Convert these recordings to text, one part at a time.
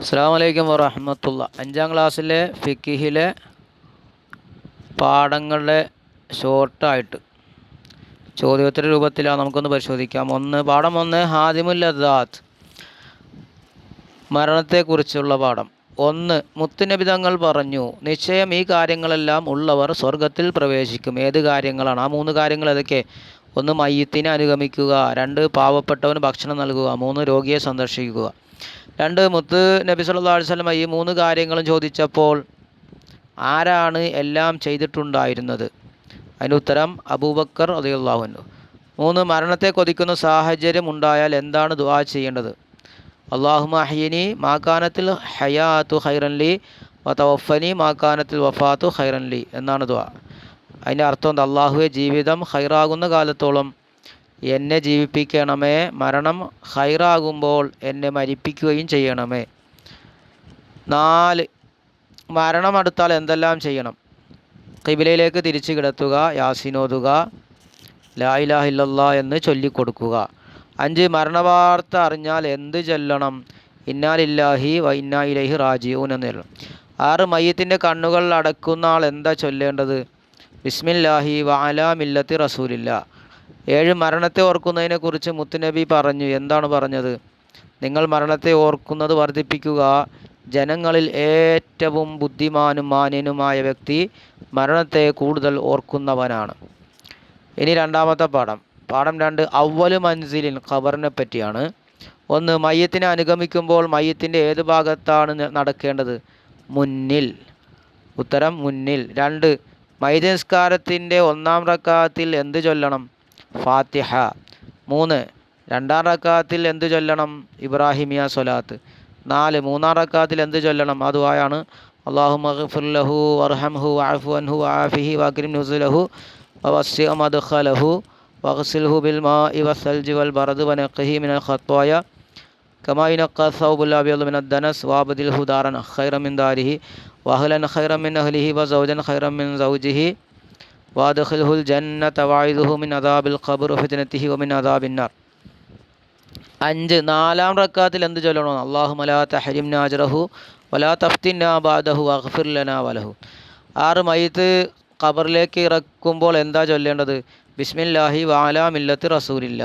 അസ്സാം വലൈക്കും വറഹമത്തുള്ള. അഞ്ചാം ക്ലാസ്സിലെ ഫിക്കിഹിലെ പാഠങ്ങളുടെ ഷോർട്ടായിട്ട് ചോദ്യോത്തര രൂപത്തിലാണ് നമുക്കൊന്ന് പരിശോധിക്കാം. ഒന്ന് പാഠം ഒന്ന് ഹാദിമുൽ അദാത്ത് മരണത്തെക്കുറിച്ചുള്ള പാഠം. ഒന്ന് മുത്തുനബി തങ്ങൾ പറഞ്ഞു നിശ്ചയം ഈ കാര്യങ്ങളെല്ലാം ഉള്ളവർ സ്വർഗത്തിൽ പ്രവേശിക്കും. ഏത് കാര്യങ്ങളാണ്? ആ മൂന്ന് കാര്യങ്ങൾ ഏതൊക്കെ? ഒന്ന് മയ്യത്തിനെ അനുഗമിക്കുക രണ്ട് പാവപ്പെട്ടവന് ഭക്ഷണം നൽകുക മൂന്ന് രോഗിയെ സന്ദർശിക്കുക. രണ്ട് മുത്ത് നബി സല്ലല്ലാഹു അലൈഹി വസല്ലം ഈ മൂന്ന് കാര്യങ്ങളും ചോദിച്ചപ്പോൾ ആരാണ് എല്ലാം ചെയ്തിട്ടുണ്ടായിരുന്നത്? അതിന് ഉത്തരം അബൂബക്കർ റളിയല്ലാഹു മൂന്ന് മരണത്തെ കൊതിക്കുന്ന സാഹചര്യം ഉണ്ടായാൽ എന്താണ് ദുആ ചെയ്യേണ്ടത്? അള്ളാഹുമ അഹ്യനി മാക്കാനത്തിൽ ഹയാത്തു ഹൈറൻലി വതവഫനി മാക്കാനത്തിൽ വഫാത്തു ഹൈറൻലി എന്നാണ് ദുആ. അതിന്റെ അർത്ഥം അള്ളാഹുവെ ജീവിതം ഹൈറാകുന്ന കാലത്തോളം എന്നെ ജീവിപ്പിക്കണമേ. മരണം ഹൈറാകുമ്പോൾ എന്നെ മരിപ്പിക്കുകയും ചെയ്യണമേ. നാല് മരണം അടുത്താൽ എന്തെല്ലാം ചെയ്യണം? കിബിലയിലേക്ക് തിരിച്ചു കിടത്തുക യാസിനോതുക ലാ ഇലാഹ എന്ന് ചൊല്ലിക്കൊടുക്കുക. അഞ്ച് മരണവാർത്ത അറിഞ്ഞാൽ എന്ത് ചൊല്ലണം? ഇന്നാലില്ലാഹി വ ഇന്നാ റാജിഊൻ എന്ന് ചൊല്ലണം. ആറ് മയ്യത്തിന്റെ കണ്ണുകൾ അടക്കുന്ന ആൾ എന്താ ചൊല്ലേണ്ടത്? ബിസ്മില്ലാഹി വഅലാ മില്ലത്തി റസൂലില്ല. ഏഴ് മരണത്തെ ഓർക്കുന്നതിനെക്കുറിച്ച് മുത്തുനബി പറഞ്ഞു. എന്താണ് പറഞ്ഞത്? നിങ്ങൾ മരണത്തെ ഓർക്കുന്നത് വർദ്ധിപ്പിക്കുക. ജനങ്ങളിൽ ഏറ്റവും ബുദ്ധിമാനും മാന്യനുമായ വ്യക്തി മരണത്തെ കൂടുതൽ ഓർക്കുന്നവനാണ്. ഇനി രണ്ടാമത്തെ പാഠം. പാഠം രണ്ട് അവൽ മൻസിലിൻ ഖബറിനെ പറ്റിയാണ്. ഒന്ന് മയ്യത്തിനെ അനുഗമിക്കുമ്പോൾ മയ്യത്തിന്റെ ഏത് ഭാഗത്താണ് നടക്കേണ്ടത്? മുന്നിൽ. ഉത്തരം മുന്നിൽ. രണ്ട് മൈതനിസ്കാരത്തിന്റെ ഒന്നാം റക്കാത്തിൽ എന്ത് ചൊല്ലണം? ഫാത്തിഹ മൂന്ന് രണ്ടാം റക്കാത്തിൽ എന്ത് ചൊല്ലണം ഇബ്രാഹിമിയ സ്വലാത്ത് നാല് മൂന്നാം റക്കാത്തിൽ എന്ത് ചൊല്ലണം അതുവായാണ് അള്ളാഹു മഗ്ഫിർലഹു വർഹംഹു വഅഫു അൻഹു വആഫിഹി വക്രിം നുസുലഹു വവസ്സി മദ്ഖലഹു വഗ്സിൽഹു ബിൽ മാഇ വസ്സൽജി വൽ ബറദ് വനഖിഹി മിനൽ ഖത്വായ كما ينقى الثوب الأبيض من الدنس وابدله دارا خيرا من داره وأهلا خيرا من أهله وزوجا خيرا من زوجه വാദഹുൽ ജന്നത്ത വായുദുഹുമിൻ അദാബിൽ ഖബർ ഫിതനത്തിഹി ഒമിൻ അദാബിന്നാർ അഞ്ച് നാലാം റക്കാത്തിൽ എന്ത് ചൊല്ലണം അള്ളാഹു മലാ തഹരിം നാജറഹു വലാ തഫ്തിൻ ബാദഹു അഖ്ഫിർ ലനാ വലഹു. ആറ് മയ്യത്ത് ഖബറിലേക്ക് ഇറക്കുമ്പോൾ എന്താ ചൊല്ലേണ്ടത്? ബിസ്മില്ലാഹി വാലാ മില്ലത്ത് റസൂലില്ല.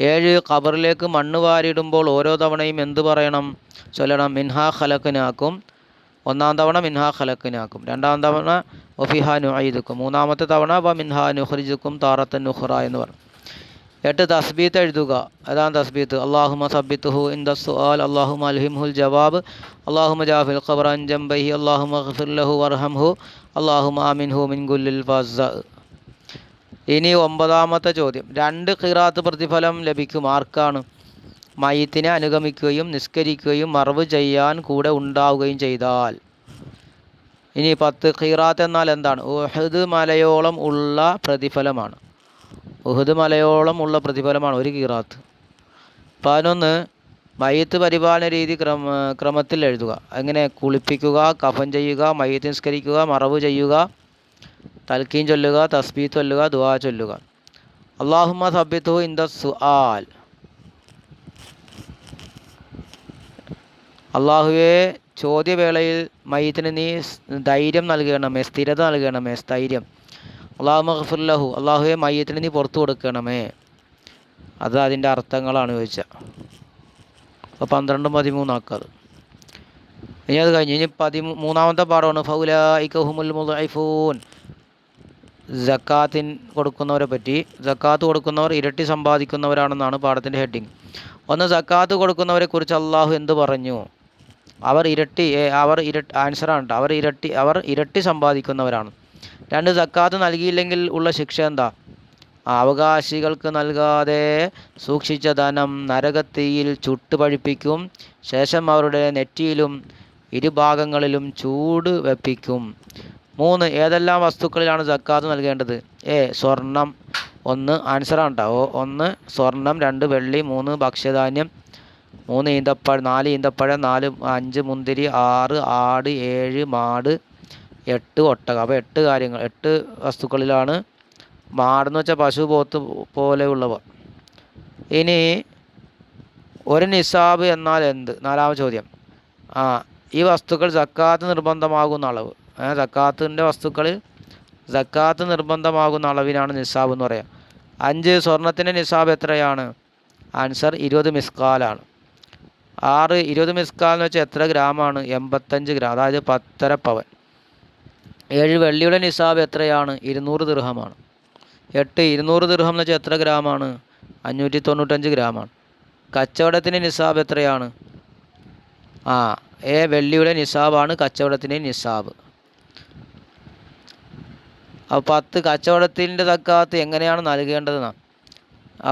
ഏഴ് ഖബറിലേക്ക് മണ്ണ് വാരിയിടുമ്പോൾ ഓരോ തവണയും എന്ത് പറയണം? ചൊല്ലണം മിൻഹാ ഖലക്കിനാക്കും ഒന്നാം തവണ മിൻഹാ ഖലക്കിനാക്കും രണ്ടാം തവണ ഒഫിഹ നുഐദുക്കും മൂന്നാമത്തെ തവണ വ മിൻഹാ നുഹ്രിജുക്കും താറത്തൻ നുഹ്റ എന്ന് പറയും എട്ട് തസ്ബീത്ത് എഴുതുക. അതാണ് തസ്ബീത്ത്. അള്ളാഹുമ സബിത്തുഹു ഇന്ദ സുആൽ അള്ളാഹുമ അൽഹിംഹുൽ ജവാബ്. അള്ളാഹുമ ജാഫിൽ ഖബർ അൻ ജംബൈഹി. അള്ളാഹുമ ഖഫിർലഹു വർഹംഹു അള്ളാഹുമ ആമിൻഹു മിൻ ഗുല്ലിൽ ഫസ ഇനി ഒമ്പതാമത്തെ ചോദ്യം. രണ്ട് ഖിറാത്ത് പ്രതിഫലം ലഭിക്കും. ആർക്കാണ്? മയ്യത്തിനെ അനുഗമിക്കുകയും നിസ്കരിക്കുകയും മറവ് ചെയ്യാൻ കൂടെ ഉണ്ടാവുകയും ചെയ്താൽ. ഇനി പത്ത് ഖീറാത്ത് എന്നാൽ എന്താണ്? ഉഹദ് മലയോളം ഉള്ള പ്രതിഫലമാണ്. ഉഹദ് മലയോളം ഉള്ള പ്രതിഫലമാണ് ഒരു കീറാത്ത് പതിനൊന്ന് മയ്യത്ത് പരിപാലന രീതി ക്രമ ക്രമത്തിൽ എഴുതുക. അങ്ങനെ കുളിപ്പിക്കുക കഫൻ ചെയ്യുക മയ്യത്ത് നിസ്കരിക്കുക മറവ് ചെയ്യുക തൽക്കീൻ ചൊല്ലുക തസ്ബീ ചൊല്ലുക ദുവാ ചൊല്ലുക. അള്ളാഹുമ്മ സബിത്തു ഇൻ ദ സുആൽ. അള്ളാഹുവെ ചോദ്യവേളയിൽ മയ്യത്തിന് നീ ധൈര്യം നൽകണമേ സ്ഥിരത നൽകണമേ സ്ഥൈര്യം. അള്ളാഹു മഹഫുല്ലഹു അള്ളാഹുവെ മയ്യത്തിന് നീ പുറത്തു കൊടുക്കണമേ. അത് അതിന്റെ അർത്ഥങ്ങളാണ് ചോദിച്ചത് അപ്പോൾ പന്ത്രണ്ടും പതിമൂന്നാക്കത്. ഇനി അത് കഴിഞ്ഞ് ഇനി പതി മൂന്നാമത്തെ പാഠമാണ് ഇക്കഹുമുൽ മുദൈഫൂൻ. ജക്കാത്തിൻ കൊടുക്കുന്നവരെ പറ്റി. ജക്കാത്ത് കൊടുക്കുന്നവർ ഇരട്ടി സമ്പാദിക്കുന്നവരാണെന്നാണ് പാഠത്തിന്റെ ഹെഡിങ്. ഒന്ന് ജക്കാത്ത് കൊടുക്കുന്നവരെ കുറിച്ച് അള്ളാഹു എന്ത് പറഞ്ഞു? അവർ ഇരട്ടി അവർ ഇരട്ടി ആൻസറാണ് ട്ടോ. അവർ ഇരട്ടി അവർ ഇരട്ടി സമ്പാദിക്കുന്നവരാണ്. രണ്ട് സക്കാത്ത് നൽകിയില്ലെങ്കിൽ ഉള്ള ശിക്ഷ എന്താ? അവകാശികൾക്ക് നൽകാതെ സൂക്ഷിച്ച ധനം നരകത്തിയിൽ ചുട്ടുപഴിപ്പിക്കും. ശേഷം അവരുടെ നെറ്റിയിലും ഇരുഭാഗങ്ങളിലും ചൂട് വെപ്പിക്കും. മൂന്ന് ഏതെല്ലാം വസ്തുക്കളിലാണ് സക്കാത്ത് നൽകേണ്ടത്? എ സ്വർണം. ഒന്ന് ആൻസറാണ് കേട്ടോ ഒന്ന് സ്വർണം. രണ്ട് വെള്ളി. മൂന്ന് ഭക്ഷ്യധാന്യം. മൂന്ന് ഈന്തപ്പഴം നാല് ഈന്തപ്പഴം നാല് അഞ്ച് മുന്തിരി ആറ് ആട് ഏഴ് മാട് എട്ട് ഒട്ടകം. അപ്പോൾ എട്ട് കാര്യങ്ങൾ എട്ട് വസ്തുക്കളിലാണ് മാടെന്ന് വെച്ചാൽ പശു പോത്ത് പോലെയുള്ളവ. ഇനി ഒരു നിസാബ് എന്നാൽ എന്ത്? നാലാമത്തെ ചോദ്യം. ആ ഈ വസ്തുക്കൾ സക്കാത്ത് നിർബന്ധമാകുന്ന അളവ്. സക്കാത്തിന്റെ വസ്തുക്കളിൽ സക്കാത്ത് നിർബന്ധമാകുന്ന അളവിനാണ് നിസാബ് എന്ന് പറയുക അഞ്ച് സ്വർണത്തിന്റെ നിസാബ് എത്രയാണ്? ആൻസർ ഇരുപത് മിസ്കാലാണ്. ആറ് ഇരുപത് മിസ്കാൽ എന്ന് വെച്ചാൽ എത്ര ഗ്രാമാണ് എൺപത്തഞ്ച് ഗ്രാം അതായത് പത്തര പവൻ. ഏഴ് വെള്ളിയുടെ നിസാബ് എത്രയാണ്? ഇരുന്നൂറ് ദിർഹമാണ് എട്ട് ഇരുന്നൂറ് ദിർഹം എന്ന് വെച്ചാൽ എത്ര ഗ്രാമാണ് അഞ്ഞൂറ്റി തൊണ്ണൂറ്റഞ്ച് ഗ്രാമാണ് കച്ചവടത്തിന്റെ നിസാബ് എത്രയാണ്? ആ ഏ വെള്ളിയുടെ നിസാബാണ് കച്ചവടത്തിന്റെ നിസാബ്. അപ്പോൾ പത്ത് കച്ചവടത്തിന്റെ തക്കാത്ത് എങ്ങനെയാണ് നൽകേണ്ടതെന്നാണ്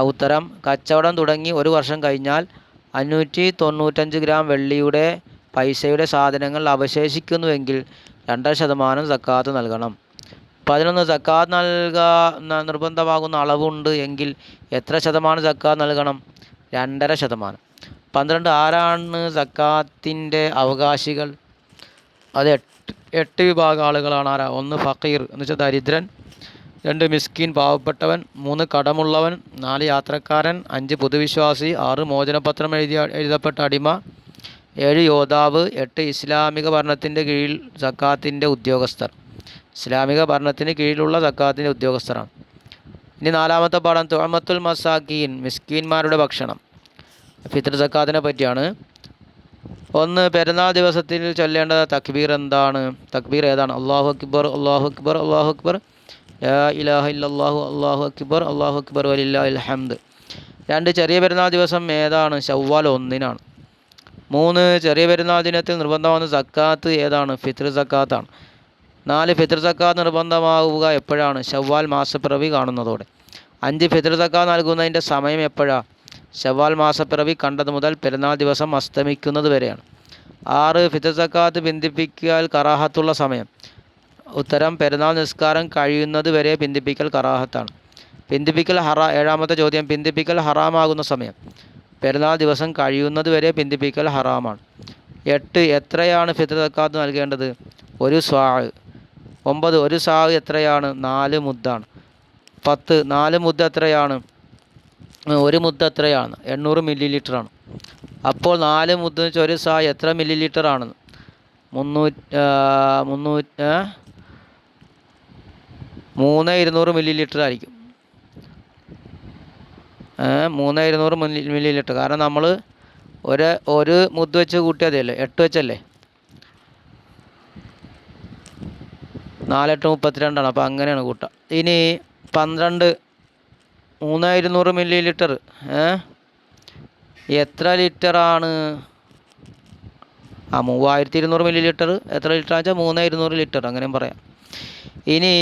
ഉത്തരം കച്ചവടം തുടങ്ങി ഒരു വർഷം കഴിഞ്ഞാൽ അഞ്ഞൂറ്റി തൊണ്ണൂറ്റഞ്ച് ഗ്രാം വെള്ളിയുടെ പൈസയുടെ സാധനങ്ങൾ അവശേഷിക്കുന്നുവെങ്കിൽ രണ്ടര ശതമാനം സക്കാത്ത് നൽകണം. പതിനൊന്ന് സക്കാത്ത് നൽകാ ന- നിർബന്ധമാകുന്ന അളവുണ്ട് എങ്കിൽ എത്ര ശതമാനം സക്കാത്ത് നൽകണം? രണ്ടര ശതമാനം. പന്ത്രണ്ട് ആരാണ് സക്കാത്തിന്റെ അവകാശികൾ? അത് എട്ട് എട്ട് വിഭാഗം ആളുകളാണ്. ആരാ? ഒന്ന് ഫക്കീർ എന്ന് വെച്ചാൽ ദരിദ്രൻ രണ്ട് മിസ്കീൻ പാവപ്പെട്ടവൻ മൂന്ന് കടമുള്ളവൻ നാല് യാത്രക്കാരൻ അഞ്ച് പൊതുവിശ്വാസി ആറ് മോചനപത്രം എഴുതിയ എഴുതപ്പെട്ട അടിമ ഏഴ് യോദ്ധാവ് എട്ട് ഇസ്ലാമിക ഭരണത്തിന്റെ കീഴിൽ സക്കാത്തിന്റെ ഉദ്യോഗസ്ഥർ. ഇസ്ലാമിക ഭരണത്തിന് കീഴിലുള്ള സക്കാത്തിന്റെ ഉദ്യോഗസ്ഥരാണ്. ഇനി നാലാമത്തെ പാഠം തുഴമത്തുൽ മസാക്കീൻ മിസ്കീന്മാരുടെ ഭക്ഷണം. ഫിത്ര സക്കാത്തിനെ പറ്റിയാണ്. ഒന്ന് പെരുന്നാൾ ദിവസത്തിൽ ചൊല്ലേണ്ട തക്ബീർ എന്താണ്? തക്ബീർ ഏതാണ്? അള്ളാഹു അക്ബർ അള്ളാഹു അക്ബർ അള്ളാഹു അക്ബർ. ലാ ഇലാഹ അള്ളാഹു അക്ബർ അള്ളാഹു അക്ബർ വലില്ലാ ഹംദ് രണ്ട് ചെറിയ പെരുന്നാൾ ദിവസം ഏതാണ്? ശവ്വാൽ ഒന്നിനാണ്. മൂന്ന് ചെറിയ പെരുന്നാൾ ദിനത്തിൽ നിർബന്ധമാകുന്ന സക്കാത്ത് ഏതാണ്? ഫിത്ർ സക്കാത്താണ്. നാല് ഫിത്ർ സക്കാത്ത് നിർബന്ധമാവുക എപ്പോഴാണ്? ശവ്വാൽ മാസപ്പിറവി കാണുന്നതോടെ. അഞ്ച് ഫിത്ർ സക്കാത്ത് നൽകുന്നതിന്റെ സമയം എപ്പോഴാണ് ശവ്വാൽ മാസപ്പിറവി കണ്ടത് മുതൽ പെരുന്നാൾ ദിവസം അസ്തമിക്കുന്നത് വരെയാണ്. ആറ് ഫിത്ർ സക്കാത്ത് ബന്ധിപ്പിക്കാൻ കറാഹത്തുള്ള സമയം. ഉത്തരം പെരുന്നാൾ നിസ്കാരം കഴിയുന്നത് വരെ പിന്തിപ്പിക്കൽ കറാഹത്താണ്. പിന്തിപ്പിക്കൽ ഹറ ഏഴാമത്തെ ചോദ്യം പിന്തിപ്പിക്കൽ ഹറാമാകുന്ന സമയം. പെരുന്നാൾ ദിവസം കഴിയുന്നത് വരെ പിന്തിപ്പിക്കൽ ഹറാമാണ്. എട്ട് എത്രയാണ് ഫിത്ർ തക്കാത്ത് നൽകേണ്ടത്? ഒരു സ്വാഴ് ഒമ്പത് ഒരു സാവ് എത്രയാണ്? നാല് മുദ്ദാണ്. പത്ത് നാല് മുദ്ദ എത്രയാണ്? ഒരു മുദ്ദ എത്രയാണ്? എണ്ണൂറ് മില്ലി ലിറ്ററാണ് അപ്പോൾ നാല് മുദ്ദ ഒരു സാ എത്ര മില്ലി ആണ് മുന്നൂറ്റി മുന്നൂറ്റി മൂന്ന് ഇരുന്നൂറ് മില്ലി ലിറ്റർ ആയിരിക്കും മൂന്ന് ഇരുന്നൂറ് മില്ലി മില്ലി ലിറ്റർ കാരണം നമ്മൾ ഒരു ഒരു മുദ്ദ വെച്ച് കൂട്ടിയതല്ലേ എട്ട് വെച്ചല്ലേ? നാലെട്ട് മുപ്പത്തിരണ്ടാണ്. അപ്പോൾ അങ്ങനെയാണ് കൂട്ടുക ഇനി പന്ത്രണ്ട് മൂന്ന് ഇരുന്നൂറ് മില്ലി ലിറ്റർ എത്ര ലിറ്ററാണ് ആ മൂവായിരത്തി ഇരുന്നൂറ് മില്ലി ലിറ്റർ എത്ര ലിറ്റർ വെച്ചാൽ മൂന്ന് ഇരുന്നൂറ് ലിറ്റർ അങ്ങനെയും പറയാം. ഇനി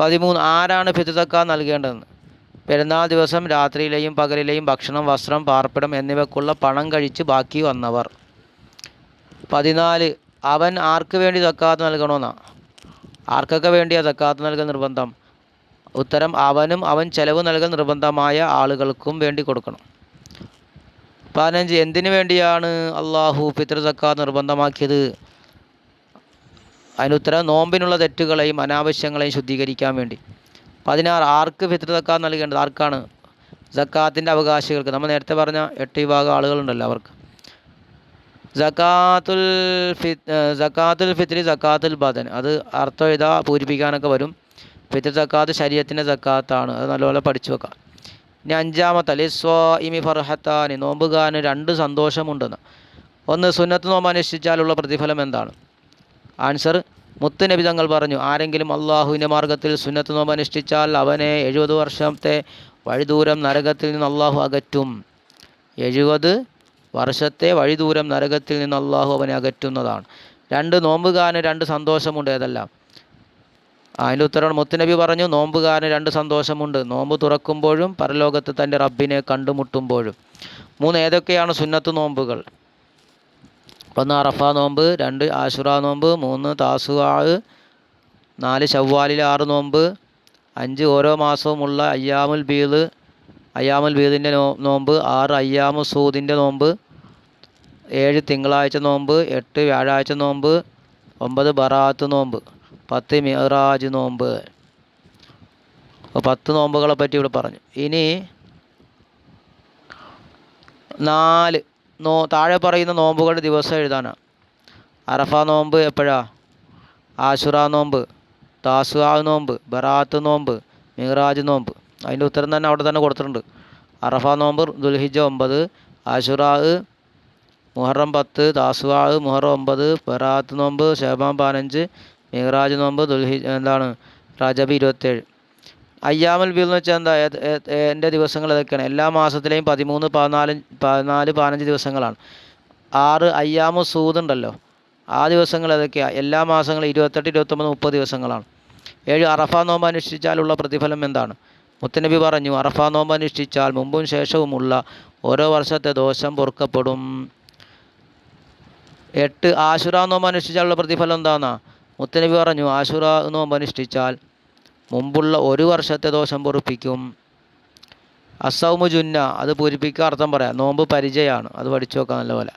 പതിമൂന്ന് ആരാണ് ഫിത്തുതക്ക നൽകേണ്ടതെന്ന്? പെരുന്നാൾ ദിവസം രാത്രിയിലെയും പകലിലെയും ഭക്ഷണം വസ്ത്രം പാർപ്പിടം എന്നിവക്കുള്ള പണം കഴിച്ച് ബാക്കി വന്നവർ. പതിനാല് അവൻ ആർക്ക് വേണ്ടി തക്കാത്ത് നൽകണമെന്നാണ് ആർക്കൊക്കെ വേണ്ടിയാ തക്കാത്ത് നൽകൽ നിർബന്ധം? ഉത്തരം അവനും അവൻ ചെലവ് നൽകൽ നിർബന്ധമായ ആളുകൾക്കും വേണ്ടി കൊടുക്കണം. പതിനഞ്ച് എന്തിനു വേണ്ടിയാണ് അള്ളാഹു ഫിത്ർ സക്കാത്ത് നിർബന്ധമാക്കിയത്? അതിനുത്തരം നോമ്പിനുള്ള തെറ്റുകളെയും അനാവശ്യങ്ങളെയും ശുദ്ധീകരിക്കാൻ വേണ്ടി. പതിനാറ് ആർക്ക് ഫിത്ര സക്കാത്ത് നൽകേണ്ടത്? ആർക്കാണ്? സക്കാത്തിന്റെ അവകാശികൾക്ക്. നമ്മൾ നേരത്തെ പറഞ്ഞ എട്ട് വിഭാഗം ആളുകളുണ്ടല്ലോ അവർക്ക്. സക്കാത്തുൽ ഫി സക്കാത്തുൽ ഫിത്രി സക്കാത്തുൽ ബദൻ. അത് അർത്ഥം എഴുതാ പൂരിപ്പിക്കാനൊക്കെ വരും. ഫിത്ർ സക്കാത്ത് ശരീരത്തിന്റെ സക്കാത്താണ്. അത് നല്ലപോലെ പഠിച്ചു വെക്കാം. ഇനി അഞ്ചാമത്തെ ലിസ്വ ഇമി ഫർഹത്താനി. നോമ്പുകാരന് രണ്ട് സന്തോഷമുണ്ടെന്ന്. ഒന്ന് സുന്നത്ത് നോമ്പ് അനുഷ്ഠിച്ചാലുള്ള പ്രതിഫലം എന്താണ്? ആൻസർ മുത്ത് നബി തങ്ങൾ പറഞ്ഞു ആരെങ്കിലും അള്ളാഹുവിന്റെ മാർഗത്തിൽ സുന്നത്ത് നോമ്പ് അനുഷ്ഠിച്ചാൽ അവനെ എഴുപത് വർഷത്തെ വഴിദൂരം നരകത്തിൽ നിന്ന് അള്ളാഹു അകറ്റും. എഴുപത് വർഷത്തെ വഴിദൂരം നരകത്തിൽ നിന്ന് അള്ളാഹു അവനെ അകറ്റുന്നതാണ്. രണ്ട് നോമ്പുകാരന് രണ്ട് സന്തോഷമുണ്ട് ഏതെല്ലാം? അതിന്റെ ഉത്തരവാണ്. മുത്തുനബി പറഞ്ഞു നോമ്പുകാരന് രണ്ട് സന്തോഷമുണ്ട്. നോമ്പ് തുറക്കുമ്പോഴും പരലോകത്ത് തന്റെ റബ്ബിനെ കണ്ടുമുട്ടുമ്പോഴും. മൂന്ന് ഏതൊക്കെയാണ് സുന്നത്ത് നോമ്പുകൾ? ഒന്ന് അറഫ നോമ്പ് രണ്ട് ആശുറ നോമ്പ് മൂന്ന് താസുവാഴ് നാല് ഷവ്വാലിൽ ആറ് നോമ്പ് അഞ്ച് ഓരോ മാസവുമുള്ള അയ്യാമുൽ ബീദ് അയ്യാമുൽ ബീദിന്റെ നോ നോമ്പ് ആറ് അയ്യാമു സൂദിന്റെ നോമ്പ് ഏഴ് തിങ്കളാഴ്ച നോമ്പ് എട്ട് വ്യാഴാഴ്ച നോമ്പ് ഒമ്പത് ബറാത്ത് നോമ്പ് പത്ത് മിഹറാജ് നോമ്പ്. അപ്പോൾ പത്ത് നോമ്പുകളെ പറ്റി ഇവിടെ പറഞ്ഞു. ഇനി നാല് നോ താഴെ പറയുന്ന നോമ്പുകളുടെ ദിവസം എഴുതാനാണ് അറഫ നോമ്പ് എപ്പോഴാ? ആശുറ നോമ്പ് താസുആ നോമ്പ് ബറാത്ത് നോമ്പ് മിഹ്റാജ് നോമ്പ്. അതിന്റെ ഉത്തരം തന്നെ അവിടെ തന്നെ കൊടുത്തിട്ടുണ്ട്. അറഫ നോമ്പ് ദുൽഹിജ ഒമ്പത് ആശുറാ മുഹറം പത്ത് താസുആ മുഹറം ഒമ്പത് ബറാത്ത് നോമ്പ് ഷഹബാൻ പതിനഞ്ച് മിഹ്റാജ് നോമ്പ് ദുൽഹി എന്താണ്? റജബ് ഇരുപത്തേഴ്. അയ്യാമൽ ബീൽ എന്ന് വെച്ചാൽ എന്താ എന്റെ ദിവസങ്ങൾ ഏതൊക്കെയാണ്? എല്ലാ മാസത്തിലെയും പതിമൂന്ന് പതിനാല് പതിനാല് പതിനഞ്ച് ദിവസങ്ങളാണ്. ആറ് അയ്യാമു സൂദ് ഉണ്ടല്ലോ. ആ ദിവസങ്ങൾ ഏതൊക്കെയാണ് എല്ലാ മാസങ്ങളും ഇരുപത്തെട്ട് ഇരുപത്തൊമ്പത് മുപ്പത് ദിവസങ്ങളാണ്. ഏഴ് അറഫ നോമ്പ് അനുഷ്ഠിച്ചാലുള്ള പ്രതിഫലം എന്താണ്? മുത്തനബി പറഞ്ഞു അറഫ നോമ്പ് അനുഷ്ഠിച്ചാൽ മുമ്പും ശേഷവുമുള്ള ഓരോ വർഷത്തെ ദോഷം പൊറുക്കപ്പെടും. എട്ട് ആശുറ നോമ്പ് അനുഷ്ഠിച്ചാലുള്ള പ്രതിഫലം എന്താണെന്നാ മുത്തനബി പറഞ്ഞു ആശുറ നോമ്പ് അനുഷ്ഠിച്ചാൽ മുമ്പുള്ള ഒരു വർഷത്തെ ദോഷം പൊറിപ്പിക്കും. അസൗമു ജുന്ന അത് പൂരിപ്പിക്കുക അർത്ഥം പറയാം. നോമ്പ് പരിചയമാണ്. അത് പഠിച്ചു നോക്കാം നല്ലപോലെ.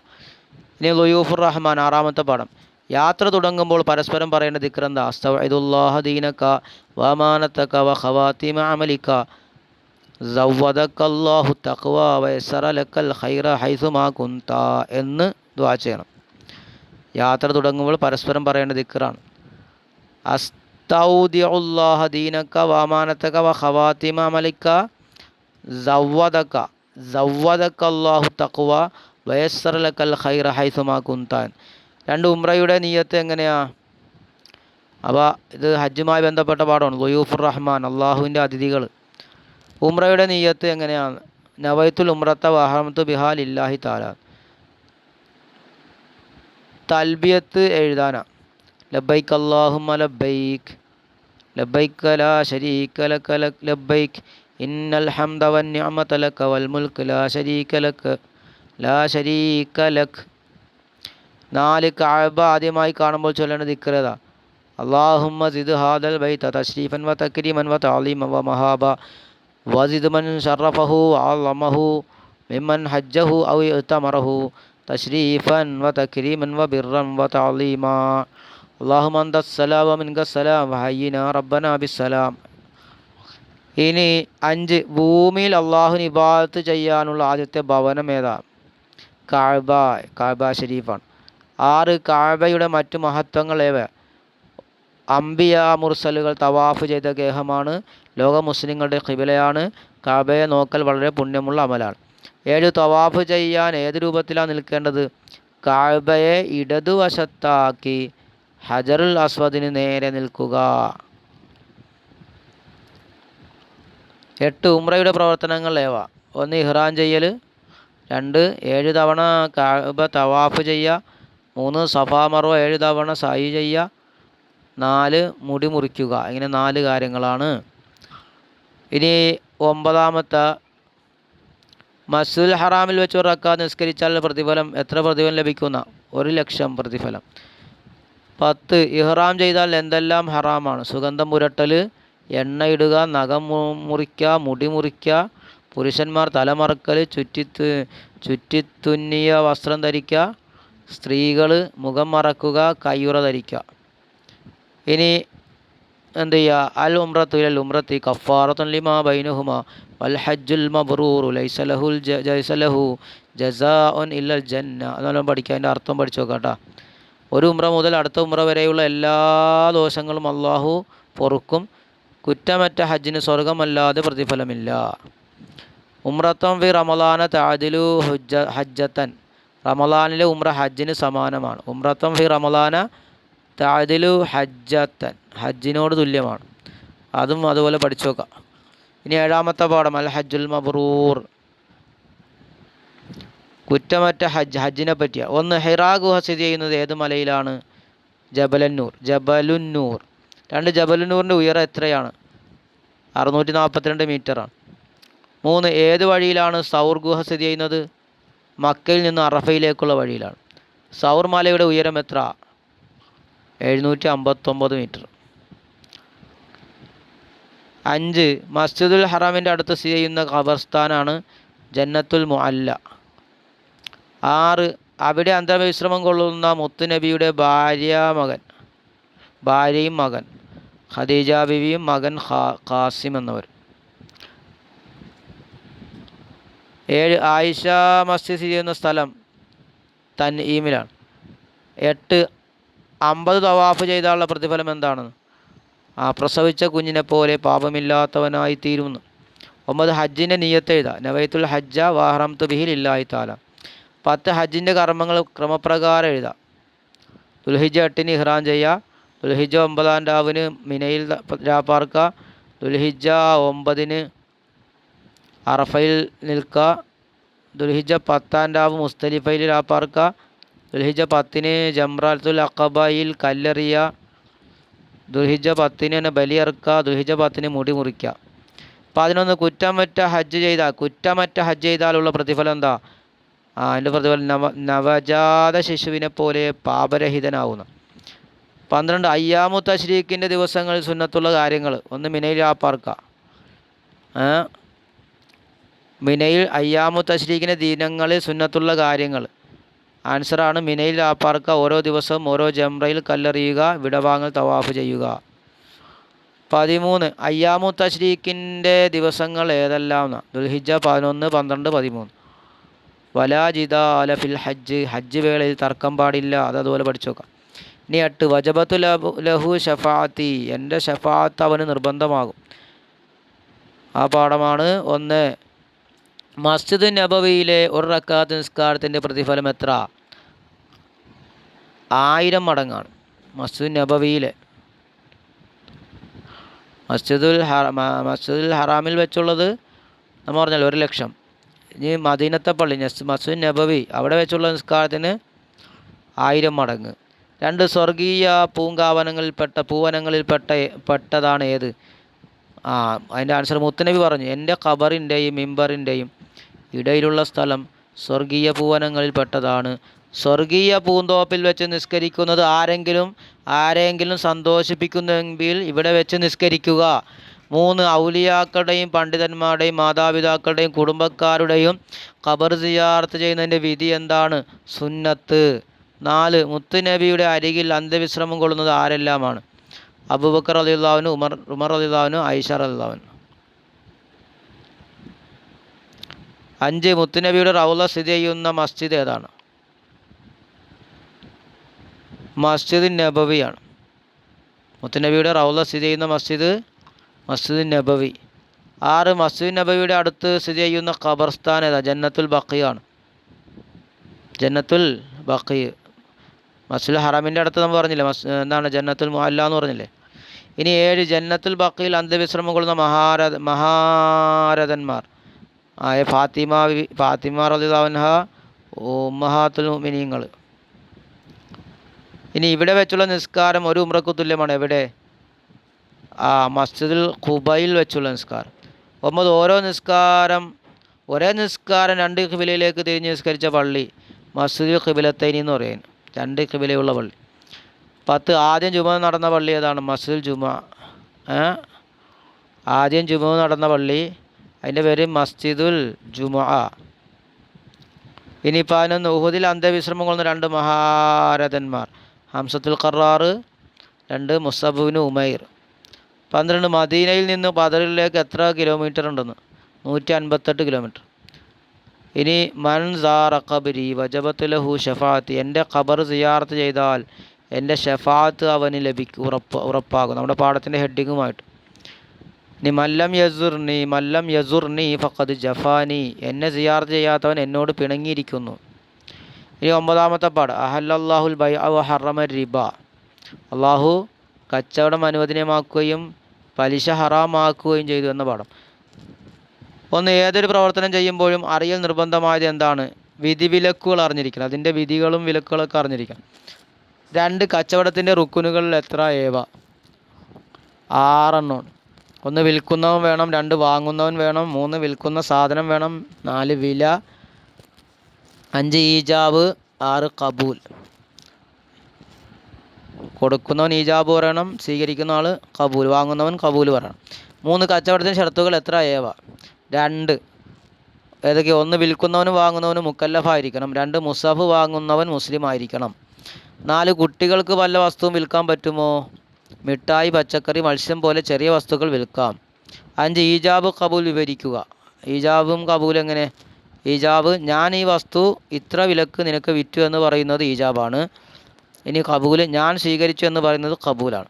ഇനി ലുയൂഫുർ റഹ്മാൻ ആറാമത്തെ പാഠം. യാത്ര തുടങ്ങുമ്പോൾ പരസ്പരം പറയേണ്ട ദിക്രന്ത? അസ്തവൈദുല്ലാഹ ദീനക്ക വമാനത്തക്ക വ ഖവാത്തിമ അമലിക്ക സവ്വദക്കല്ലാഹു തഖ്വ ഖൈറ ഹൈസുമാ കുന്ത എന്ന് ദ്വാ ചെയ്യണം. യാത്ര തുടങ്ങുമ്പോൾ പരസ്പരം പറയേണ്ട ദിക്റാണ്. അസ്തൗദിഉല്ലാഹ ദീനക്ക വമാനത്തക്ക വ മലിക അമലിക്ക സവ്വദക്ക സവ്വദക്ക വയസ്സറ ലക്കൽ ഖൈറ ഹൈസുമാ കുന്താൻ. രണ്ട് ഉംറയുടെ നീയത്ത് എങ്ങനെയാ? അപ്പോൾ ഇത് ഹജ്ജുമായി ബന്ധപ്പെട്ട പാഠമാണ് ലുയൂഫുർ റഹ്മാൻ അള്ളാഹുവിന്റെ അതിഥികൾ ഉംറയുടെ നീയത്ത് എങ്ങനെയാണ്? നവൈത്തുൽ ഉംറത്ത വഹമത്ത് ബിഹാൽ ഇല്ലാഹി താല തൽബിയത്ത് എഴുതാനാണ് ലബൈക്ക് അള്ളാഹുമ ലബൈക്ക് ലബൈക്ക് ലാ ശരീക ലക ലക് ലബൈക്ക് ഇന്നൽ ഹംദ വൻ നിഅമത ലക വൽ മുൽക്ക് ലാ ശരീക ലക ലാ ശരീക ലക് നാല് കഅബ ആദ്യമായി കാണുമ്പോൾ ചൊല്ലേണ്ട ദിക്റതാ അള്ളാഹുമ്മ സിദ് ഹാദൽ ബൈത തശ്രീഫൻ വ തക്രീമൻ വ തഅലീമൻ വ മഹാബ വസിദ് മൻ ഷറഫഹു വഅളമഹു മിമ്മൻ ഹജ്ജഹു ഔ ഇഅ്തമറഹു തശ്രീഫൻ വ തക്രീമൻ വ ബിർറൻ വ തഅലീമാ അള്ളാഹുമ അന്ത സലാം വ മിൻക സലാം വഹയ്യിന റബ്ബന ബിസ്സലാം. ഇനി അഞ്ച് ഭൂമിയിൽ അള്ളാഹുവിന് ഇബാദത്ത് ചെയ്യാനുള്ള ആദ്യത്തെ ഭവനം ഏതാ? കാഴ്ബ കാഴ്ബ ഷരീഫാണ് ആറ് കാഴ്ബയുടെ മറ്റു മഹത്വങ്ങൾ ഏവ? അംബിയ മുർസലുകൾ തവാഫ് ചെയ്ത ഗേഹമാണ് ലോക മുസ്ലിങ്ങളുടെ ഖിബിലയാണ് കാബയെ നോക്കൽ വളരെ പുണ്യമുള്ള അമലാണ്. ഏഴ് തവാഫ് ചെയ്യാൻ ഏത് രൂപത്തിലാണ് നിൽക്കേണ്ടത്? കാബയെ ഇടതുവശത്താക്കി ഹജറുൽ അസ്വദിന് നേരെ നിൽക്കുക. എട്ട് ഉംറയുടെ പ്രവർത്തനങ്ങൾ ഏവ? ഒന്ന് ഇഹ്റാൻ ചെയ്യൽ രണ്ട് ഏഴ് തവണ കാബ തവാഫ് ചെയ്യുക മൂന്ന് സഫാ മറവ ഏഴ് തവണ സായി ചെയ്യുക നാല് മുടി മുറിക്കുക. ഇങ്ങനെ നാല് കാര്യങ്ങളാണ്. ഇനി ഒമ്പതാമത്തെ മസ്ജിദുൽ ഹറാമിൽ വെച്ച് ഒരു നിസ്കരിച്ചാൽ പ്രതിഫലം എത്ര പ്രതിഫലം ലഭിക്കുന്ന? ഒരു ലക്ഷം പ്രതിഫലം. പത്ത്. ഇഹ്റാം ചെയ്താൽ എന്തെല്ലാം ഹറാമാണ്? സുഗന്ധം പുരട്ടൽ എണ്ണയിടുക നഖം മുറിക്കുക മുടി മുറിക്കുക പുരുഷന്മാർ തലമറക്കൽ ചുറ്റിത്തു ചുറ്റിത്തുന്നിയ വസ്ത്രം ധരിക്കുക സ്ത്രീകൾ മുഖം മറക്കുക കയ്യുറ ധരിക്കുക ഇനി എന്ത് ചെയ്യുക അൽ ഉംറത്തു അൽ ഉമ്രത്തി കഫാറത്തുൻ ലിമാ ബൈനുഹുമ വൽ ഹജ്ജുൽ മബ്റൂറു ലൈസ ലഹുൽ ജസാ ഉൻ ഇല്ലൽ ജന്ന. അതെല്ലാം പഠിക്കുക അതിന്റെ അർത്ഥം പഠിച്ചു നോക്കാട്ടാ. ഒരു ഉമ്ര മുതൽ അടുത്ത ഉമ്ര വരെയുള്ള എല്ലാ ദോഷങ്ങളും അള്ളാഹു പൊറുക്കും. കുറ്റമറ്റ ഹജ്ജിന് സ്വർഗമല്ലാതെ പ്രതിഫലമില്ല. ഉംറത്തം ഫി റമലാന താദിലു ഹുജ്ജ ഹജ്ജത്തൻ. റമലാനിലെ ഉമ്ര ഹജ്ജിന് സമാനമാണ്. ഉംറത്തം ഫി റമലാന താദിലു ഹജ്ജത്തൻ. ഹജ്ജിനോട് തുല്യമാണ്. അതും അതുപോലെ പഠിച്ചു നോക്കാം. ഇനി ഏഴാമത്തെ പാഠം. അൽ ഹജ്ജുൽ മബ്രൂർ കുറ്റമറ്റ ഹജ്ജ് ഹജ്ജിനെ പറ്റിയ. ഒന്ന് ഹിറാ ഗുഹ സ്ഥിതി ചെയ്യുന്നത് ഏത് മലയിലാണ്? ജബലന്നൂർ. ജബലുന്നൂർ. രണ്ട് ജബലുന്നൂറിന്റെ ഉയരം എത്രയാണ്? അറുന്നൂറ്റി നാൽപ്പത്തിരണ്ട് മീറ്ററാണ്. മൂന്ന് ഏത് വഴിയിലാണ് സൗർ ഗുഹ സ്ഥിതി ചെയ്യുന്നത്? മക്കയിൽ നിന്ന് അറഫയിലേക്കുള്ള വഴിയിലാണ്. സൗർ മലയുടെ ഉയരം എത്ര? എഴുന്നൂറ്റി അമ്പത്തൊമ്പത് മീറ്റർ. അഞ്ച് മസ്ജിദുൽ ഹറാമിന്റെ അടുത്ത് സ്ഥിതി ചെയ്യുന്ന ഖബർസ്ഥാനാണ് ജന്നത്തുൽ മുഅല്ല. ആറ്. അവിടെ അന്തർവിശ്രമം കൊള്ളുന്ന മുത്തുനബിയുടെ ഭാര്യ മകൻ. ഭാര്യയും മകൻ. ഖദീജ ബിവിയും മകൻ ഖാസിം എന്നവർ. ഏഴ്. ആയിഷ മസ്ജിദ് സ്ഥിതി ചെയ്യുന്ന സ്ഥലം തൻഈമിലാണ് എട്ട്. അമ്പത് തവാഫ് ചെയ്താലുള്ള പ്രതിഫലം എന്താണ്? ആ പ്രസവിച്ച കുഞ്ഞിനെ പോലെ പാപമില്ലാത്തവനായി തീരുന്നു. ഒമ്പത്. ഹജ്ജിന്റെ നിയത്ത് എഴുതുക നവൈത്തുൽ ഹജ്ജ വാഹറം തുബിഹിൽ ഇല്ലായി താല പത്ത് ഹജ്ജിന്റെ കർമ്മങ്ങൾ ക്രമപ്രകാരം എഴുതാം. ദുൽഹിജ എട്ടിന് ഇഹ്റാൻ ചെയ്യുക. ദുൽഹിജ ഒമ്പതാം രാവിന് മിനയിൽ രാപ്പാർക്ക ദുൽഹിജ ഒമ്പതിന് അറഫയിൽ നിൽക്കുക. ദുൽഹിജ പത്താം രാവ് മുസ്തലിഫയിൽ രാപ്പാർക്ക ദുൽഹിജ പത്തിന് ജംറാത്തുൽ അക്കബയിൽ കല്ലെറിയ ദുൽഹിജ പത്തിന് തന്നെ ബലിയിറക്കുക. ദുൽഹിജ പത്തിന് മുടി മുറിക്കുക. പതിനൊന്ന് കുറ്റമറ്റ ഹജ്ജ് ചെയ്താൽ കുറ്റമറ്റ ഹജ്ജ് ചെയ്താലുള്ള പ്രതിഫലം എന്താ? അതിന്റെ പ്രതിഫലം നവ നവജാത ശിശുവിനെ പോലെ പാപരഹിതനാവുന്നു. പന്ത്രണ്ട് അയ്യാമു തശ്രീഖിന്റെ ദിവസങ്ങളിൽ സുന്നത്തുള്ള കാര്യങ്ങൾ. ഒന്ന് മിനയിൽ ആപ്പാർക്ക മിനയിൽ അയ്യാമു തശ്രീഖിന്റെ ദിനങ്ങളിൽ സുന്നത്തുള്ള കാര്യങ്ങൾ. ആൻസറാണ് മിനയിൽ ആപ്പാർക്ക ഓരോ ദിവസവും ഓരോ ജംറയിൽ കല്ലെറിയുക വിടവാങ്ങൽ തവാഫ് ചെയ്യുക. പതിമൂന്ന് അയ്യാമു തശ്രീഖിന്റെ ദിവസങ്ങൾ ഏതെല്ലാം? ദുൽഹിജ പതിനൊന്ന് പന്ത്രണ്ട് പതിമൂന്ന്. വലാജിദ അല ഫിൽ ഹജ്ജ്. ഹജ്ജ് വേളയിൽ തർക്കം പാടില്ല. അത് അതുപോലെ പഠിച്ചു നോക്കാം ഇനി എട്ട് വജബത്തു ലഹു ലഹു ഷഫാത്തി എന്റെ ഷഫാത്ത് അവന് നിർബന്ധമാകും. ആ പാഠമാണ് ഒന്ന്. മസ്ജിദ് നബവിയിലെ ഒരു റക്കാത്ത് നിസ്കാരത്തിന്റെ പ്രതിഫലം എത്ര? ആയിരം മടങ്ങാണ്. മസ്ജിദ് നബവിയിലെ. മസ്ജിദുൽ ഹറ മസ്ജിദുൽ ഹറാമിൽ വെച്ചുള്ളത് നമ്മൾ പറഞ്ഞല്ലോ ഒരു ലക്ഷം. ഇനി മദീനത്തെ പള്ളി നസ് നബവി അവിടെ വെച്ചുള്ള നിസ്കാരത്തിന് ആയിരം മടങ്ങ്. രണ്ട് സ്വർഗീയ പൂങ്കാവനങ്ങളിൽപ്പെട്ട പൂവനങ്ങളിൽപ്പെട്ട പെട്ടതാണ് ഏത്? ആ അതിന്റെ ആൻസർ മുത്തനബി പറഞ്ഞു. എന്റെ ഖബറിന്റെയും മിമ്പറിന്റെയും ഇടയിലുള്ള സ്ഥലം സ്വർഗീയ പൂവനങ്ങളിൽപ്പെട്ടതാണ്. സ്വർഗീയ പൂന്തോപ്പിൽ വെച്ച് നിസ്കരിക്കുന്നത് ആരെങ്കിലും ആരെങ്കിലും സന്തോഷിപ്പിക്കുന്നെങ്കിൽ ഇവിടെ വെച്ച് നിസ്കരിക്കുക. മൂന്ന് ഔലിയാക്കളുടെയും പണ്ഡിതന്മാരുടെയും മാതാപിതാക്കളുടെയും കുടുംബക്കാരുടെയും ഖബർ സിയാർത്ത് ചെയ്യുന്നതിന്റെ വിധി എന്താണ്? സുന്നത്ത്. നാല് മുത്തുനബിയുടെ അരികിൽ അന്ത്യവിശ്രമം കൊള്ളുന്നത് ആരെല്ലാമാണ്? അബൂബക്കർ അലിള്ളാവിന് ഉമർ ഉമർ അലിള്ളാവിന് ഐഷ അലിള്ളാവിന് അഞ്ച് മുത്തുനബിയുടെ റൗല സ്ഥിതി ചെയ്യുന്ന മസ്ജിദ് ഏതാണ്? മസ്ജിദ് നബവിയാണ്. മുത്തുനബിയുടെ റൗല സ്ഥിതി ചെയ്യുന്ന മസ്ജിദ് മസ്ജിദ് നബവി ആറ് മസ്ജിദ് നബവിയുടെ അടുത്ത് സ്ഥിതി ചെയ്യുന്ന ഖബർസ്ഥാൻ ഏതാ? ജന്നത്തുൽ ബക്കിയാണ് ജന്നത്തുൽ ബക്കി മസ്ജിദ് ഹറാമിന്റെ അടുത്ത് നമ്മൾ പറഞ്ഞില്ലേ? മസ് എന്താണ് ജന്നത്തുൽ മുഹല്ല എന്ന് പറഞ്ഞില്ലേ? ഇനി ഏഴ് ജന്നത്തുൽ ബക്കിയിൽ അന്ത്യവിശ്രമം കൊള്ളുന്ന മഹാരഥ മഹാരഥന്മാർ. ആയ ഫാത്തിമ ഫാത്തിമ റലിദാവൻഹ ഉമ്മഹാത്തുൽ മിനിങ്ങൾ ഇനി ഇവിടെ വെച്ചുള്ള നിസ്കാരം ഒരു ഉമ്രക്കു തുല്യമാണ്. എവിടെ? മസ്ജിദുൽ ഖുബയിൽ വെച്ചുള്ള നിസ്കാരം. ഒമ്പത് ഓരോ നിസ്കാരം ഒരേ നിസ്കാരം രണ്ട് ഖിബിലയിലേക്ക് തിരിഞ്ഞ് നിസ്കരിച്ച പള്ളി മസ്ജിദുൽ ഖിബിലത്തൈനി എന്ന് പറയുന്നു. രണ്ട് ഖിബിലയുള്ള പള്ളി. പത്ത് ആദ്യം ജുമ നടന്ന പള്ളി ഏതാണ്? മസ്ജിദുൽ ജുമ. ആദ്യം ജുമ നടന്ന പള്ളി അതിന്റെ പേര് മസ്ജിദുൽ ജുമ. ഇനി പതിനൊന്ന് ഉഹുദിൽ അന്ത്യവിശ്രമം കൊള്ളുന്ന രണ്ട് മഹാരഥന്മാർ. ഹംസത്തുൽ ഖറാർ രണ്ട് മുസബുവിന് ഉമൈർ. പന്ത്രണ്ട് മദീനയിൽ നിന്ന് ബദറിലേക്ക് എത്ര കിലോമീറ്റർ ഉണ്ടെന്ന്? നൂറ്റി അൻപത്തെട്ട് കിലോമീറ്റർ ഇനി മൻ സാറ ഖബരി വജബത്തുലഹു ഷഫാത്ത് എന്റെ ഖബർ സിയാർത്ത് ചെയ്താൽ എന്റെ ഷഫാത്ത് അവന് ലഭിക്കും ഉറപ്പ് ഉറപ്പാകും. നമ്മുടെ പാഠത്തിന്റെ ഹെഡിങ്ങുമായിട്ട്. ഇനി മല്ലം യസുർനി മല്ലം യസുർനി ഫഖദ് ജഫാനി. എന്നെ സിയാർത്ത് ചെയ്യാത്തവൻ എന്നോട് പിണങ്ങിയിരിക്കുന്നു. ഇനി ഒമ്പതാമത്തെ പാട് അഹല്ലാഹുൽ ബൈ ഹറമ റിബ അള്ളാഹു കച്ചവടം അനുവദനീയമാക്കുകയും പലിശ ഹറാമാക്കുകയും ചെയ്തു എന്ന പാഠം. ഒന്ന് ഏതൊരു പ്രവർത്തനം ചെയ്യുമ്പോഴും അറിയൽ നിർബന്ധമായത് എന്താണ്? വിധിവിലക്കുകൾ അറിഞ്ഞിരിക്കണം. അതിന്റെ വിധികളും വിലക്കുകളൊക്കെ അറിഞ്ഞിരിക്കണം. രണ്ട് കച്ചവടത്തിന്റെ റുക്കുനുകളിൽ എത്ര? ഏവ? ആറെണ്ണമാണ്. ഒന്ന് വിൽക്കുന്നവൻ വേണം. രണ്ട് വാങ്ങുന്നവൻ വേണം. മൂന്ന് വിൽക്കുന്ന സാധനം വേണം. നാല് വില. അഞ്ച് ഈജാബ് ആറ് കബൂൽ. കൊടുക്കുന്നവൻ ഈജാബ് പറയണം സ്വീകരിക്കുന്ന ആൾ കബൂൽ വാങ്ങുന്നവൻ കബൂൽ പറയണം. മൂന്ന് കച്ചവടത്തിന് ഷർത്തുകൾ എത്ര ഏവ രണ്ട്. ഏതൊക്കെ? ഒന്ന് വിൽക്കുന്നവനും വാങ്ങുന്നവനും മുക്കല്ലഫായിരിക്കണം. രണ്ട് മുസഫ് വാങ്ങുന്നവൻ മുസ്ലിം ആയിരിക്കണം നാല് കുട്ടികൾക്ക് വല്ല വസ്തുവും വിൽക്കാൻ പറ്റുമോ? മിഠായി പച്ചക്കറി മത്സ്യം പോലെ ചെറിയ വസ്തുക്കൾ വിൽക്കാം. അഞ്ച് ഈജാബ് കബൂൽ വിവരിക്കുക. ഈജാബും കബൂൽ എങ്ങനെ? ഈജാബ് ഞാൻ ഈ വസ്തു ഇത്ര വിലക്ക് നിനക്ക് വിറ്റു എന്ന് പറയുന്നത് ഈജാബാണ്. ഇനി കബൂൽ ഞാൻ സ്വീകരിച്ചു എന്ന് പറയുന്നത് കബൂലാണ്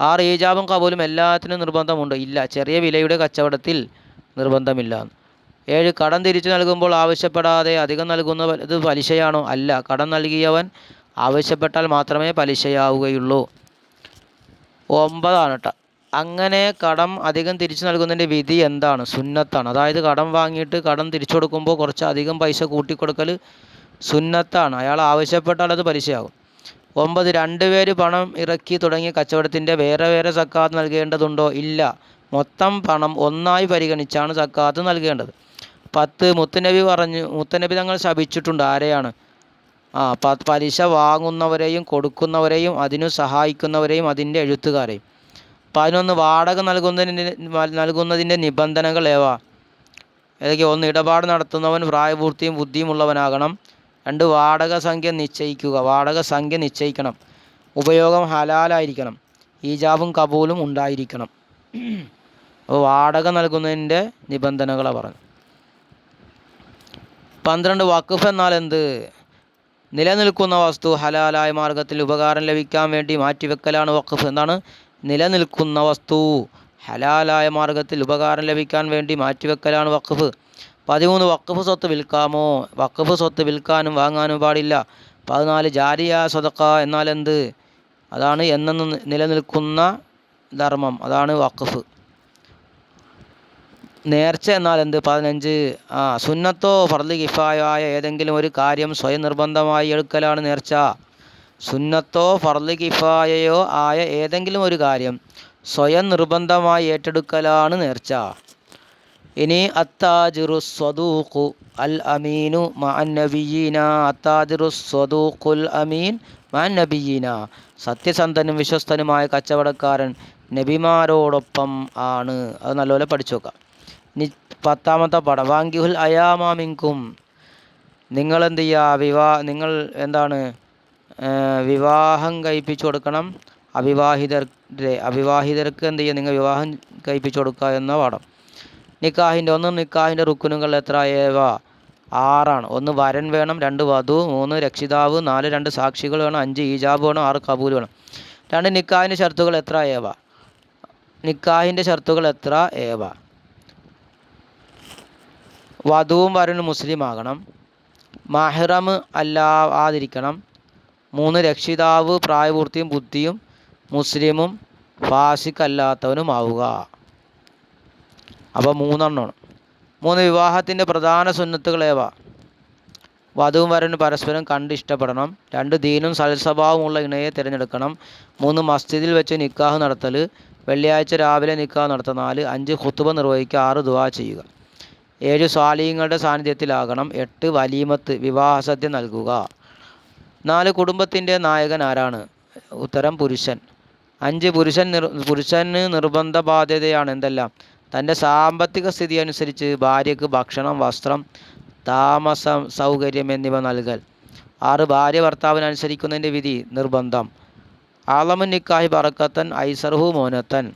ആറ് ഈജാബും കബൂലും എല്ലാത്തിനും നിർബന്ധമുണ്ട്. ഇല്ല ചെറിയ വിലയുടെ കച്ചവടത്തിൽ നിർബന്ധമില്ല. ഏഴ് കടം തിരിച്ചു നൽകുമ്പോൾ ആവശ്യപ്പെടാതെ അധികം നൽകുന്ന ഇത് പലിശയാണോ? അല്ല കടം നൽകിയവൻ ആവശ്യപ്പെട്ടാൽ മാത്രമേ പലിശയാവുകയുള്ളൂ. ഒമ്പതാണ് കേട്ടോ അങ്ങനെ കടം അധികം തിരിച്ചു നൽകുന്നതിന്റെ വിധി എന്താണ്? സുന്നത്താണ്. അതായത് കടം വാങ്ങിയിട്ട് കടം തിരിച്ചു കൊടുക്കുമ്പോൾ കുറച്ച് അധികം പൈസ കൂട്ടിക്കൊടുക്കൽ സുന്നത്താണ്. അയാൾ ആവശ്യപ്പെട്ടാൽ അത് പലിശയാകും. ഒമ്പത് രണ്ടുപേര് പണം ഇറക്കി തുടങ്ങിയ കച്ചവടത്തിന്റെ വേറെ വേറെ സക്കാത്ത് നൽകേണ്ടതുണ്ടോ? ഇല്ല. മൊത്തം പണം ഒന്നായി പരിഗണിച്ചാണ് സക്കാത്ത് നൽകേണ്ടത്. പത്ത് മുത്തുനബി പറഞ്ഞു മുത്തുനബി തങ്ങൾ ശപിച്ചിട്ടുണ്ട്. ആരെയാണ്? ആ പലിശ വാങ്ങുന്നവരെയും കൊടുക്കുന്നവരെയും അതിനു സഹായിക്കുന്നവരെയും അതിന്റെ എഴുത്തുകാരെയും. പതിനൊന്ന് വാടക നൽകുന്നതിന് നൽകുന്നതിന്റെ നിബന്ധനകൾ ഏവാ? ഏതൊക്കെ? ഒന്ന് ഇടപാട് നടത്തുന്നവൻ പ്രായപൂർത്തിയും ബുദ്ധിയുമുള്ളവനാകണം. രണ്ട് വാടക സംഖ്യ നിശ്ചയിക്കുക. വാടക സംഖ്യ നിശ്ചയിക്കണം. ഉപയോഗം ഹലാലായിരിക്കണം. ഈജാബും കബൂലും ഉണ്ടായിരിക്കണം. അപ്പോൾ വാടക നൽകുന്നതിന്റെ നിബന്ധനകളാണ് പറഞ്ഞു പന്ത്രണ്ട് വഖഫ് എന്നാൽ എന്ത്? നിലനിൽക്കുന്ന വസ്തു ഹലാലായ മാർഗത്തിൽ ഉപകാരം ലഭിക്കാൻ വേണ്ടി മാറ്റിവെക്കലാണ് വഖഫ്. എന്താണ്? നിലനിൽക്കുന്ന വസ്തു ഹലാലായ മാർഗത്തിൽ ഉപകാരം ലഭിക്കാൻ വേണ്ടി മാറ്റിവെക്കലാണ് വഖഫ്. പതിമൂന്ന് വക്കഫ് സ്വത്ത് വിൽക്കാമോ? വക്കഫ് സ്വത്ത് വിൽക്കാനും വാങ്ങാനും പാടില്ല. പതിനാല് ജാരിയ സ്വതക്ക എന്നാൽ എന്ത് അതാണ് എന്നെന്ന് നിലനിൽക്കുന്ന ധർമ്മം. അതാണ് വക്കഫ് നേർച്ച എന്നാൽ എന്ത് പതിനഞ്ച്. ആ സുന്നത്തോ ഫർദ് കിഫായായ ഏതെങ്കിലും ഒരു കാര്യം സ്വയം നിർബന്ധമായി എടുക്കലാണ് നേർച്ച. സുന്നത്തോ ഫർദ് കിഫായയോ ആയ ഏതെങ്കിലും ഒരു കാര്യം സ്വയം നിർബന്ധമായി ഏറ്റെടുക്കലാണ് നേർച്ച. ഇനി അത്താജിറു സ്വദൂഖു അൽ അമീനു മഅൻ നബിയീന. അത്താജിറു സ്വദൂഖുൽ അമീൻ മഅൻ നബിയീന. സത്യസന്ധനും വിശ്വസ്തനുമായ കച്ചവടക്കാരൻ നബിമാരോടൊപ്പം ആണ്. അത് നല്ലപോലെ പഠിച്ചു നോക്കാം. ഇനി പത്താമത്തെ പടം വാങ്കിഹുൽ അയാമാമിങ്കും നിങ്ങൾ എന്ത് ചെയ്യുക വിവാ നിങ്ങൾ എന്താണ്? വിവാഹം കഴിപ്പിച്ചു കൊടുക്കണം. അവിവാഹിതരെ അവിവാഹിതർക്ക് എന്ത് ചെയ്യുക നിങ്ങൾ വിവാഹം കഴിപ്പിച്ചു കൊടുക്കുക എന്ന പാഠം. നിക്കാഹിന്റെ ഒന്ന് നിക്കാഹിന്റെ റുക്കുനുകൾ എത്ര ഏവ ആറാണ്. ഒന്ന് വരൻ വേണം രണ്ട് വധു മൂന്ന് രക്ഷിതാവ് നാല് രണ്ട് സാക്ഷികൾ വേണം അഞ്ച് ഈജാബ് വേണം ആറ് കബൂൽ വേണം. രണ്ട് നിക്കാഹിന്റെ ഷർത്തുകൾ എത്ര ഏവ നിക്കാഹിന്റെ ഷർത്തുകൾ എത്ര ഏവ വധുവും വരനും മുസ്ലിം ആകണം മഹ്റം അല്ലാതിരിക്കണം. മൂന്ന് രക്ഷിതാവ് പ്രായപൂർത്തിയും ബുദ്ധിയും മുസ്ലിമും ഫാസിക്കല്ലാത്തവനുമാവുക അപ്പോൾ മൂന്നെണ്ണമാണ്. മൂന്ന് വിവാഹത്തിന്റെ പ്രധാന സുന്നത്തുകൾ വധുവും വരനും പരസ്പരം കണ്ട് ഇഷ്ടപ്പെടണം. രണ്ട് ദീനും സൽസ്വഭാവമുള്ള ഇണയെ തിരഞ്ഞെടുക്കണം. മൂന്ന് മസ്ജിദിൽ വെച്ച് നിക്കാഹ് നടത്തൽ വെള്ളിയാഴ്ച രാവിലെ നിക്കാഹ് നടത്തുക. നാല് അഞ്ച് ഖുത്തുബ നിർവഹിക്കുക. ആറ് ദുവാ ചെയ്യുക. ഏഴ് സ്വാലീങ്ങളുടെ സാന്നിധ്യത്തിലാകണം. എട്ട് വലീമത്ത് വിവാഹസദ്യ നൽകുക. നാല് കുടുംബത്തിന്റെ നായകൻ ആരാണ്? ഉത്തരം പുരുഷൻ. അഞ്ച് പുരുഷൻ നിർ പുരുഷന് നിർബന്ധ ബാധ്യതയാണ് എന്തെല്ലാം? തന്റെ സാമ്പത്തിക സ്ഥിതി അനുസരിച്ച് ഭാര്യയ്ക്ക് ഭക്ഷണം വസ്ത്രം താമസ സൗകര്യം എന്നിവ നൽകൽ. ആറ് ഭാര്യ ഭർത്താവിന് അനുസരിക്കുന്നതിന്റെ വിധി നിർബന്ധം. ആളമൻ നിക്കാഹി പറക്കത്തൻ ഐസർഹു മോനത്തൻ.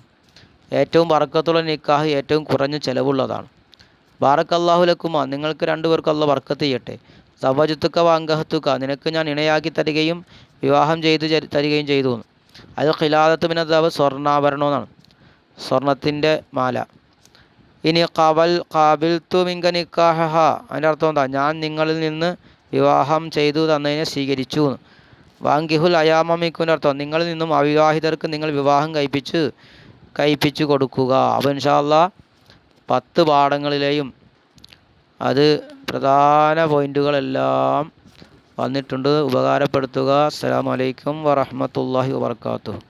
ഏറ്റവും പറക്കത്തുള്ള നിക്കാഹ് ഏറ്റവും കുറഞ്ഞ ചിലവുള്ളതാണ്. ബാറക്കല്ലാഹുലക്കുമ നിങ്ങൾക്ക് രണ്ടുപേർക്കുള്ള അല്ല ബർക്കത്ത് ചെയ്യട്ടെ. സവജുത്തുക്ക വാങ്കഹത്തുക്ക നിനക്ക് ഞാൻ ഇണയാക്കി തരികയും വിവാഹം ചെയ്തു തരികയും ചെയ്തു. അത് ഖിലാദത്ത് മിനദാവ് സ്വർണാഭരണമെന്നാണ് സ്വർണത്തിന്റെ മാല. ഇനി കവൽ കാബിൽ തു മിങ്ക നിക്കാഹ അതിന്റെ അർത്ഥം എന്താ? ഞാൻ നിങ്ങളിൽ നിന്ന് വിവാഹം ചെയ്തു തന്നതിനെ സ്വീകരിച്ചു. വാങ്കിഹുൽ അയാമിക്കുവിന്റെ അർത്ഥം നിങ്ങളിൽ നിന്നും അവിവാഹിതർക്ക് നിങ്ങൾ വിവാഹം കഴിപ്പിച്ച് കഴിപ്പിച്ചു കൊടുക്കുക. അപ്പോൾ ഇൻഷാല്ല പത്ത് പാഠങ്ങളിലെയും അത് പ്രധാന പോയിന്റുകളെല്ലാം വന്നിട്ടുണ്ട്. ഉപകാരപ്പെടുത്തുക. അസ്സാം വലൈക്കും വറഹമത്തല്ലാഹി വാത്തു